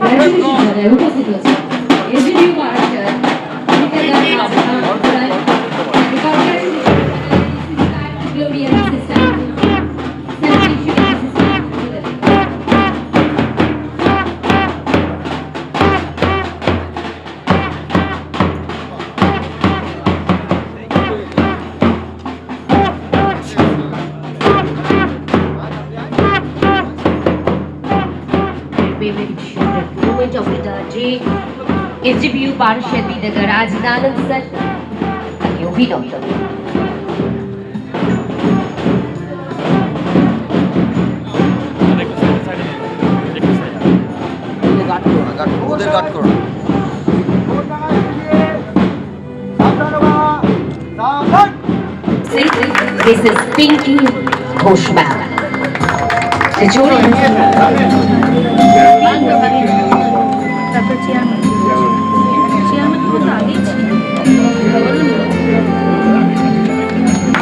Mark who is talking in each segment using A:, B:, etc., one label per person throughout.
A: Congratulation উপস্থিত হচ্ছে SDPU
B: SDPU পার্ষদ Vidyadhar রাজনানন্দ sir তাকে অভিনন্দন
C: গার্ড করো না গার্ড করো ওদের গার্ড করো না
B: This is Pinky Ghosh ma'am. The jury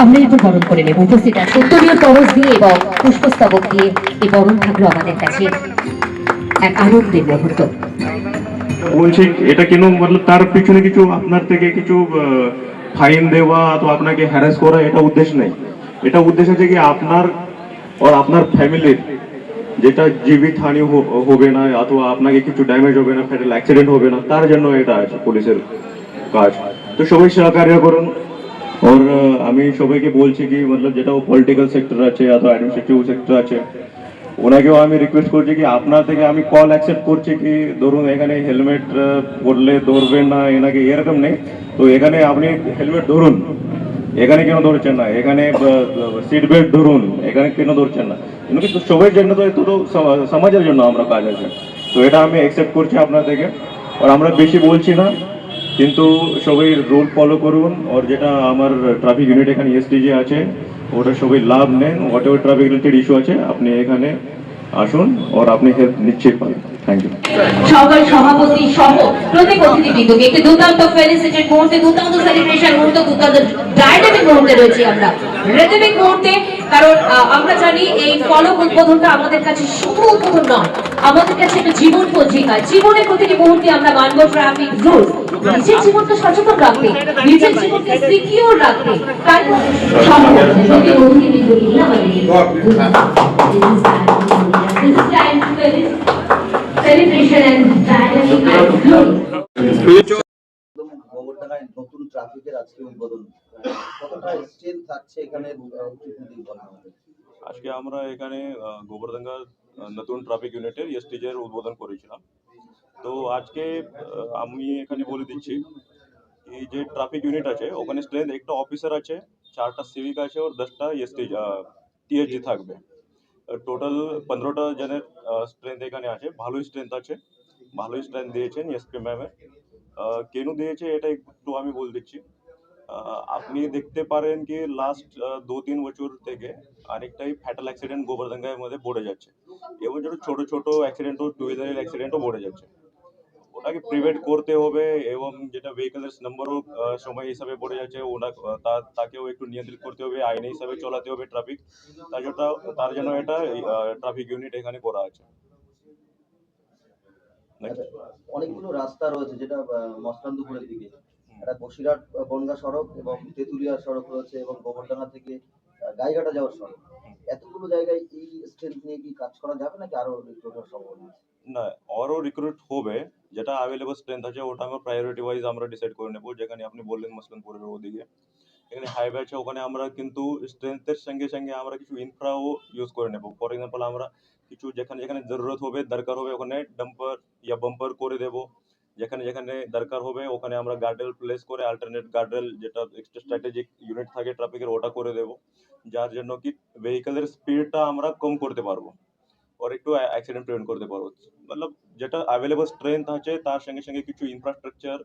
B: আমরা একটু বরণ করে নেব। উপস্থিত আছে উত্তরীয় তরস দিয়ে এবং পুষ্পস্তবক দিয়ে এই বরণ থাকল আমাদের কাছে। এক আনন্দের মুহূর্ত।
D: বলছি, এটা কেন? মতলব তার পিছনে কিছু আপনার থেকে কিছু ফাইন দেওয়া অথবা আপনাকে হ্যারাস করা, এটা উদ্দেশ্য নেই। এটা উদ্দেশ্য আছে কি আপনার আর আপনার ফ্যামিলির যেটা জীবিত হানি হবে না অথবা আপনাকে কিছু ড্যামেজ হবে না ফ্যাটাল অ্যাক্সিডেন্ট হবে না তার জন্য এটা আছে পুলিশের কাজ। তো সবাই সহকার্য করুন। আহ, আমি সবাইকে বলছি কি মতলব যেটা ও পলিটিক্যাল সেক্টর আছে অথবা অ্যাডমিনিস্ট্রেটিভ সেক্টর আছে ওনাকেও আমি রিকোয়েস্ট করছি কি আপনার থেকে আমি কল অ্যাকসেপ্ট করছি কি ধরুন এখানে হেলমেট পরলে ধরবেন না এনাকে এরকম নেই তো এখানে আপনি হেলমেট ধরুন এখানে কেন ধরছেন না এখানে সিট বেল্ট ধরুন এখানে কেন ধরছেন না কিন্তু কিন্তু সবার জন্য তো এত সমাজের জন্য আমরা কাজ আছে। তো এটা আমি অ্যাকসেপ্ট করছি আপনার থেকে আর আমরা বেশি বলছি না, কিন্তু সবাই রুল ফলো করুন। আর যেটা আমার ট্রাফিক ইউনিট এখানে এসটিজি আছে, ওটা সবাই লাভ নেন। Whatever traffic related issue আছে, আপনি এখানে আসুন আর আপনি হেল্প নিশ্চয়ই পাবেন। থ্যাংক ইউ
B: সকল সভাপতি সহ প্রত্যেক অতিথিবৃন্দকে একটি দুর্দান্ত ফেলিসিটেড মুহূর্তে, দুর্দান্ত সেলিব্রেশন মুহূর্তে, দুর্দান্ত ডাইনামিক মুহূর্তে রয়েছে আমরা। রেথমিক মুহূর্তে কারণ আমরা জানি এই ফলক উদ্বোধনটা আমাদের কাছে শুধু উদ্বোধন নয় আমাদের কাছে একটা জীবন পঞ্জিকা জীবনের প্রতিটি মুহূর্তে আমরা মানব ট্রাফিক রুল নিজের জীবনকে সচেতন রাখতে নিজের জীবনকে সিকিউর রাখতে time to celebration and dynamic and glory.
C: একদম গোবরডাঙ্গায় নতুন ট্রাফিকের আজকে
D: আজকে আমরা এখানে গোবরডাঙ্গা নতুন ট্রাফিক ইউনিটের এসটিজের উদ্বোধন করেছিলাম। তো আজকে আমি এখানে বলে দিচ্ছি, এই যে ট্রাফিক ইউনিট আছে, ওখানে স্ট্রেন্থ একটা অফিসার আছে, চারটা সিভিক আছে আর দশটা এসটি টিএসজি থাকবে। টোটাল পনেরোটা জনের স্ট্রেংথ এখানে আছে ভালোই স্ট্রেংথ আছে ভালোই স্ট্রেংথ দিয়েছেন এসপি ম্যামের কেন দিয়েছে, এটা একটু আমি বলে দিচ্ছি। আপনি দেখতে পারেন কি লাস্ট দু তিন বছর থেকে অনেকটাই ফ্যাটাল অ্যাক্সিডেন্ট গোবরডাঙ্গার মধ্যে বড়ে যাচ্ছে। এবং যেটা ছোট ছোট অ্যাক্সিডেন্টও টু হুইলারের অ্যাক্সিডেন্টও বড়ে যাচ্ছে। ওটাকে প্রিভেন্ট করতে হবে এবং যেটা ভেহিকলের নাম্বারও সময় হিসাবে পড়ে যাচ্ছে ওনা তাকেও একটু নিয়ন্ত্রিত করতে হবে আইনে হিসাবে চলাতে হবে ট্রাফিক তার জন্য তার জন্য এটা ট্রাফিক ইউনিট এখানে করা আছে।
C: অনেকগুলো রাস্তা রয়েছে যেটা আহ, দিকে একটা বসিরহাট বনগা সড়ক এবং তেঁতুলিয়া সড়ক রয়েছে এবং গোবরডাঙ্গা থেকে গাইঘাটা যাওয়ার সড়ক। এতগুলো জায়গায় এই স্ট্রেন্থ নিয়ে কি কাজ করা যাবে নাকি আরও রিক্রুটার সম্ভাবনা আছে?
D: না আরও রিক্রুট হবে। যেটা অ্যাভেলেবল স্ট্রেংথ আছে, ওটা আমরা প্রায়োরিটি ওয়াইজ আমরা ডিসাইড করে নেব। যেখানে আপনি বললেন মুসলিমপুরের ওদিকে। এখানে হাইওয়ে আছে, ওখানে আমরা কিন্তু স্ট্রেংথের সঙ্গে সঙ্গে আমরা কিছু ইনফ্রাও ইউজ করে নেব। ফর এক্সাম্পল আমরা কিছু যেখানে যেখানে জরুরত হবে, দরকার হবে, ওখানে ডাম্পার ইয়া বাম্পার করে দেবো। যেখানে যেখানে দরকার হবে, ওখানে আমরা গার্ডেল প্লেস করে অল্টারনেট গার্ডেল যেটা এক্সট্রা স্ট্র্যাটেজিক ইউনিট থাকে ট্রাফিকের ওটা করে দেব। যার জন্য কি ভেহিকেলের স্পিডটা আমরা কম করতে পারব ওর একটু অ্যাক্সিডেন্ট প্রিভেন্ট করতে পারব। মতলব যেটা অ্যাভেলেবল স্ট্রেংথ আছে, তার সঙ্গে সঙ্গে কিছু ইনফ্রাস্ট্রাকচার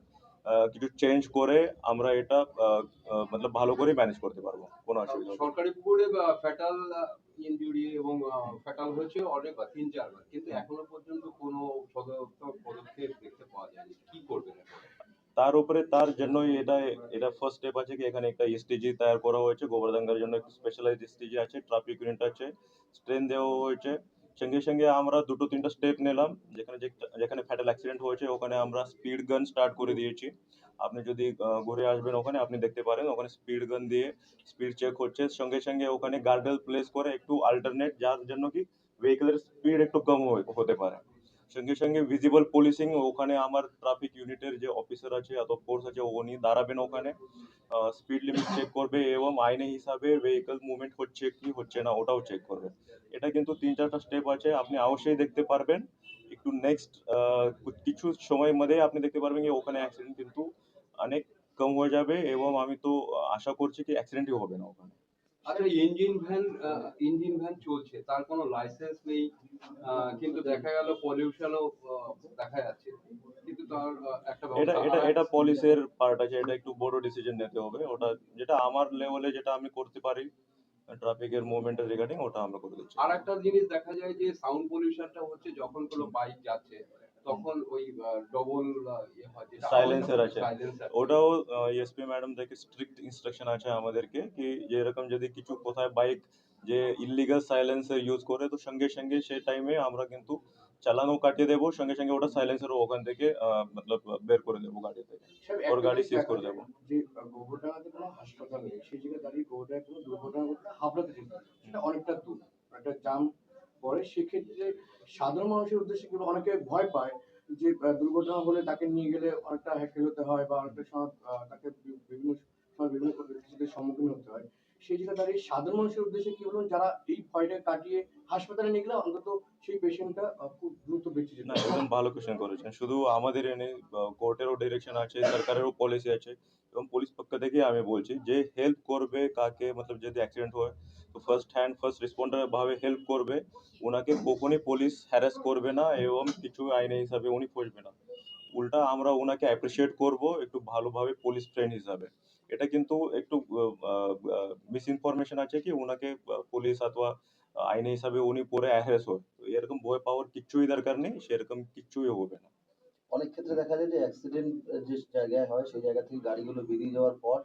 D: কিছু চেঞ্জ করে আমরা এটা মতলব ভালো করে ম্যানেজ করতে পারব কোনো অসুবিধা
E: সরকারি পুকুরে ফ্যাটাল ইনজুরি এবং ফ্যাটাল হয়েছে অনেকবার তিন চারবার কিন্তু এখনও পর্যন্ত কোনো সদর্থক পদক্ষেপ দেখতে পাওয়া যায়নি। কি করবেন
D: তার উপরে তার জন্যই এটা এটা ফার্স্ট স্টেপ আছে কি এখানে একটা এসটিজি তৈরি করা হয়েছে গোবরডাঙ্গার জন্য একটা স্পেশালাইজ এসটিজি আছে ট্রাফিক ইউনিট আছে স্ট্রেন দেওয়া হয়েছে। সঙ্গে সঙ্গে আমরা দুটো, তিনটা স্টেপ নিলাম। যেখানে যেখানে ফ্যাটাল অ্যাক্সিডেন্ট হয়েছে, ওখানে আমরা স্পিড গান স্টার্ট করে দিয়েছি। আপনি যদি ঘুরে আসবেন ওখানে, আপনি দেখতে পারেন ওখানে স্পিড গান দিয়ে স্পিড চেক হচ্ছে। সঙ্গে সঙ্গে ওখানে গার্ডেল প্লেস করে একটু আল্টারনেট যার জন্য কি ভেহিকেলের স্পিড একটু কম হতে পারে। সঙ্গে সঙ্গে ভিজিবল পুলিশিং ওখানে আমার ট্রাফিক ইউনিটের যে অফিসার আছে অত ফোর্স আছে, উনি দাঁড়াবেন ওখানে। স্পিড লিমিট চেক করবে এবং আইনে হিসাবে ভেহিকল মুভমেন্ট হচ্ছে কি হচ্ছে না, ওটাও চেক করবে। এটা কিন্তু তিন চারটা স্টেপ আছে, আপনি অবশ্যই দেখতে পারবেন। একটু নেক্সট কিছু সময়ের মধ্যে আপনি দেখতে পারবেন যে ওখানে অ্যাক্সিডেন্ট কিন্তু অনেক কম হয়ে যাবে এবং আমি তো আশা করছি কি অ্যাক্সিডেন্টই হবে না ওখানে।
E: আচ্ছা ইঞ্জিন ভ্যান ইঞ্জিন ভ্যান চলছে তার কোনো লাইসেন্স নেই কিন্তু দেখা গেল পলিউশনও দেখা যাচ্ছে। কিন্তু তার একটা
D: এটা এটা এটা পলিসের পার্ট আছে এটা একটু বড় ডিসিশন নিতে হবে। ওটা যেটা আমার লেভেলে যেটা আমি করতে পারি ট্রাফিকের মুভমেন্টের রিগার্ডিং ওটা আমরা করে দিচ্ছি।
E: আর একটা জিনিস দেখা যায় যে সাউন্ড পলিউশনটা হচ্ছে যখন কোনো বাইক যাচ্ছে তখন ওই ডবল ইয়ে হয় যেটা
D: Silencer আছে।
E: সাইলেন্সার
D: ওটাও এসপি ম্যাডাম থেকে স্ট্রিক্ট ইনস্ট্রাকশন আছে আমাদেরকে কি যে এরকম যদি কিছু কোথায় বাইক যে ইলিগাল সাইলেন্সার ইউজ করে তো সঙ্গে সঙ্গে সেই টাইমে আমরা কিন্তু চালানো কাটিয়ে দেবো সঙ্গে সঙ্গে ওটা সাইলেন্সারও ওখান থেকে আহ, মতলব বের করে দেবো গাড়ি থেকে। ওর গাড়ি সিজ করে দেবো।
F: যে গোবরডাঙ্গাতে কোনো হাসপাতাল নেই সেই জায়গায় দাঁড়িয়ে গোবরডাঙ্গায় কোনো দুর্ঘটনা ঘটলে হাবড়াতে যেতে হয়। সেটা অনেকটা দূর একটা জাম পরে সেক্ষেত্রে সাধারণ মানুষের উদ্দেশ্যে কিন্তু অনেকে ভয় পায় যে দুর্ঘটনা হলে তাকে নিয়ে গেলে অনেকটা হ্যাকেল হতে হয় বা অনেকটা সময় তাকে বিভিন্ন সময় বিভিন্ন পরিস্থিতির সম্মুখীন হতে হয়। সেই জায়গায় দাঁড়িয়ে সাধারণ মানুষের উদ্দেশ্যে কি বলুন যারা এই ভয়টা কাটিয়ে হাসপাতালে নিয়ে গেলে অন্তত সেই পেশেন্টটা খুব দ্রুত বেঁচে যেতে
D: না। একদম ভালো কোশ্চেন করেছেন। শুধু আমাদের এনে কোর্টেরও ডিরেকশন আছে সরকারেরও পলিসি আছে এবং পুলিশ পক্ষ থেকে আমি বলছি যে হেল্প করবে কাকে মতলব যদি অ্যাক্সিডেন্ট হয় তো ফার্স্ট হ্যান্ড ফার্স্ট রেসপন্ডার ভাবে হেল্প করবে। ওনাকে কখনই পুলিশ হ্যারাস করবে না এবং কিছু আইনে হিসাবে উনি ফসবে না। উল্টা আমরা ওনাকে অ্যাপ্রিসিয়েট করব একটু ভালোভাবে পুলিশ ফ্রেন্ড হিসাবে। এটা কিন্তু একটু মিস ইনফরমেশন আছে কি ওনাকে পুলিশ অথবা আইনে হিসাবে উনি পরে অ্যাহ্রেস হয়। এরকম ভয় পাওয়ার কিচ্ছুই দরকার নেই সেরকম কিচ্ছুই হবে না।
C: অনেক ক্ষেত্রে দেখা যায় যে অ্যাক্সিডেন্ট যে জায়গায় হয় সেই জায়গা থেকে গাড়িগুলো বেরিয়ে যাওয়ার পর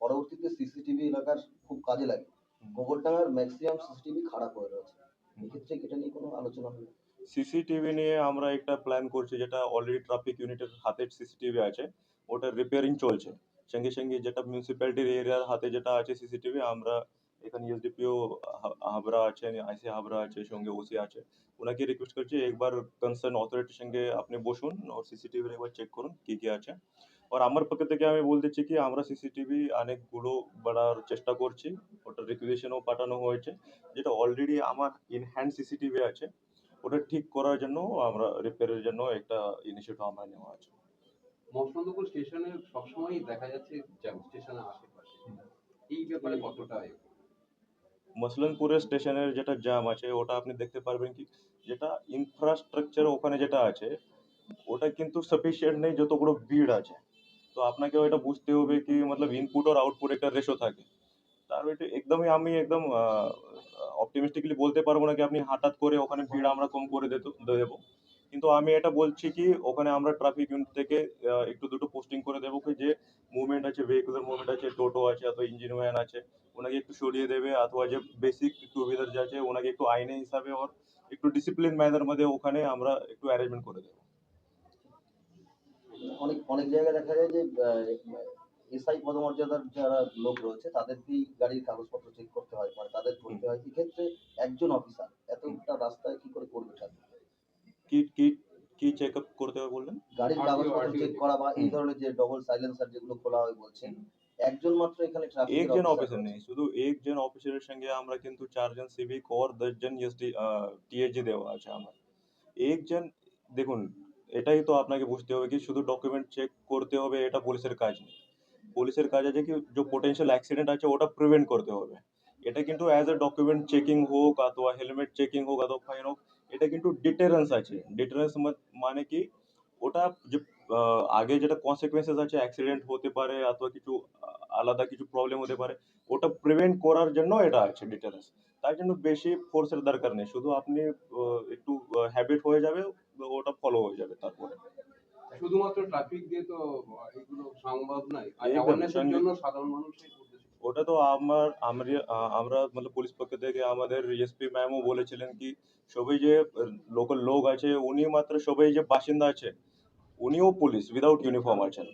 C: পরবর্তীতে সিসিটিভি এলাকার খুব কাজে লাগে। গোবরডাঙ্গার ম্যাক্সিমাম সিসিটিভি খারাপ হয়ে রয়েছে। এক্ষেত্রে এটা নিয়ে কোনো আলোচনা হলো
D: সিসিটিভি নিয়ে আমরা একটা প্ল্যান করছি, যেটা অলরেডি ট্রাফিক ইউনিটের হাতে সিসিটিভি আছে, ওটা রিপেয়ারিং চলছে। সঙ্গে সঙ্গে যেটা মিউনিসিপ্যালিটির এরিয়ার হাতে যেটা আছে সিসিটিভি, আমরা এখানে এসডিপিও হাবড়া আছে, আইসি হাবড়া আছে, সঙ্গে ওসি আছে। ওনাকে রিকোয়েস্ট করছি, একবার কনসার্ন অথরিটির সঙ্গে আপনি বসুন আর সিসিটিভি একবার চেক করুন, কি কি আছে। আর আমার পক্ষ থেকে আমি বলতেছি কি, আমরা সিসিটিভি অনেকগুলো বাড়ার চেষ্টা করছি, ওটা রিকুইজিশনও পাঠানো হয়েছে, যেটা অলরেডি আমার ইন হ্যান্ড সিসিটিভি আছে। ওটা ঠিক করার জন্য আমরা রিপেয়ারের জন্য একটা ইনিশিয়েটিভ আমরা নেওয়া আছে।
E: মসনন্দপুর স্টেশনে সবসময় দেখা যাচ্ছে জ্যাম স্টেশনের আশেপাশে। এই ব্যাপারে কতটা
D: মসলনপুরের স্টেশনের যেটা জ্যাম আছে ওটা আপনি দেখতে পারবেন কি যেটা ইনফ্রাস্ট্রাকচার ওখানে যেটা আছে ওটা কিন্তু সাফিসিয়েন্ট নেই যতগুলো ভিড় আছে। তো আপনাকে ওটা বুঝতে হবে কি মতলব ইনপুট আর আউটপুট একটা রেশো থাকে। তার এটা একদমই আমি একদম অপটিমিস্টিকলি বলতে পারব না কি আপনি হঠাৎ করে ওখানে ভিড় আমরা কম করে দেবো। কিন্তু আমি এটা বলছি কি, ওখানে আমরা ট্রাফিক ইউনিট থেকে একটু দুটো পোস্টিং করে দেবো যে মুভমেন্ট আছে ভেহিকুলার মুভমেন্ট আছে টোটো আছে, অথবা ইঞ্জিন ভ্যান আছে, ওনাকে একটু সরিয়ে দেবে, অথবা যে বেসিক টু হুইলার যে আছে, ওনাকে একটু আইনে হিসাবে ওর একটু ডিসিপ্লিন ম্যানার মধ্যে ওখানে আমরা একটু অ্যারেঞ্জমেন্ট করে দেবো।
C: অনেক অনেক জায়গায় দেখা যায় যে এসআই পদমর্যাদার যারা লোক রয়েছে তাদেরকেই গাড়ির কাগজপত্র চেক করতে হয় মানে তাদের করতে হয়। এক্ষেত্রে একজন অফিসার এতটা রাস্তায় কি করে করবে ট্রাফিক
D: কি কি কি চেক আপ করতে হবে বললেন?
C: গাড়ির কাগজপত্র
E: RTO
C: চেক করা বা এই ধরনের যে ডবল সাইলেন্সার যেগুলো খোলা হয় বলছেন একজন মাত্র এখানে ট্রাফিক
D: একজন অফিসার নেই শুধু একজন অফিসারের সঙ্গে আমরা কিন্তু চারজন সিভিক और দশজন এসডি টিএজি দেওয়া আছে আমার। একজন দেখুন এটাই তো আপনাকে বুঝতে হবে কি শুধু ডকুমেন্ট চেক করতে হবে এটা পুলিশের কাজ নেই। পুলিশের কাজ আছে কি, যে পোটেনশিয়াল অ্যাক্সিডেন্ট আছে ওটা প্রিভেন্ট করতে হবে। এটা কিন্তু অ্যাজ এ ডকুমেন্ট চেকিং হোক, অথবা হেলমেট চেকিং হোক, অথবা ফাইন হোক, এটা কিন্তু ডিটারেন্স আছে। ডিটারেন্স মানে কি, ওটা যে আগে যেটা কনসিকুয়েন্সেস আছে অ্যাক্সিডেন্ট হতে পারে, অথবা কিছু আলাদা কিছু প্রবলেম হতে পারে, ওটা প্রিভেন্ট করার জন্য এটা আছে ডিটারেন্স তার জন্য বেশি ফোর্সের দরকার নেই। শুধু আপনি একটু হ্যাবিট হয়ে যাবে, ওটা ফলো হয়ে যাবে তারপরে।
E: শুধুমাত্র ট্রাফিক দিয়ে তো এগুলো সম্ভব নয়। অ্যাওয়ারনেসের জন্য সাধারণ মানুষের
D: ওটা তো আমার আমরা মানে পুলিশ পক্ষ থেকে আমাদের এসপি ম্যামও বলেছিলেন কি সবাই যে লোকাল লোক আছে উনি মাত্র সবাই যে বাসিন্দা আছে উনিও পুলিশ উইদাউট ইউনিফর্ম আছেন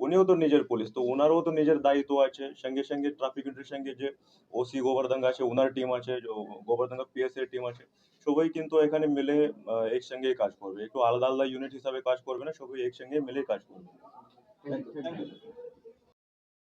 D: উনিও তো নিজের পুলিশ তো ওনারও তো নিজের দায়িত্ব আছে। সঙ্গে সঙ্গে ট্রাফিক ইউনিটের সঙ্গে যে ওসি গোবর্ধন আছে ওনার টিম আছে গোবর্ধন পিএস এর টিম আছে। সবাই কিন্তু এখানে মিলে একসঙ্গে কাজ করবে একটু আলাদা আলাদা ইউনিট হিসাবে কাজ করবে না, সবাই একসঙ্গে মিলে কাজ করবে.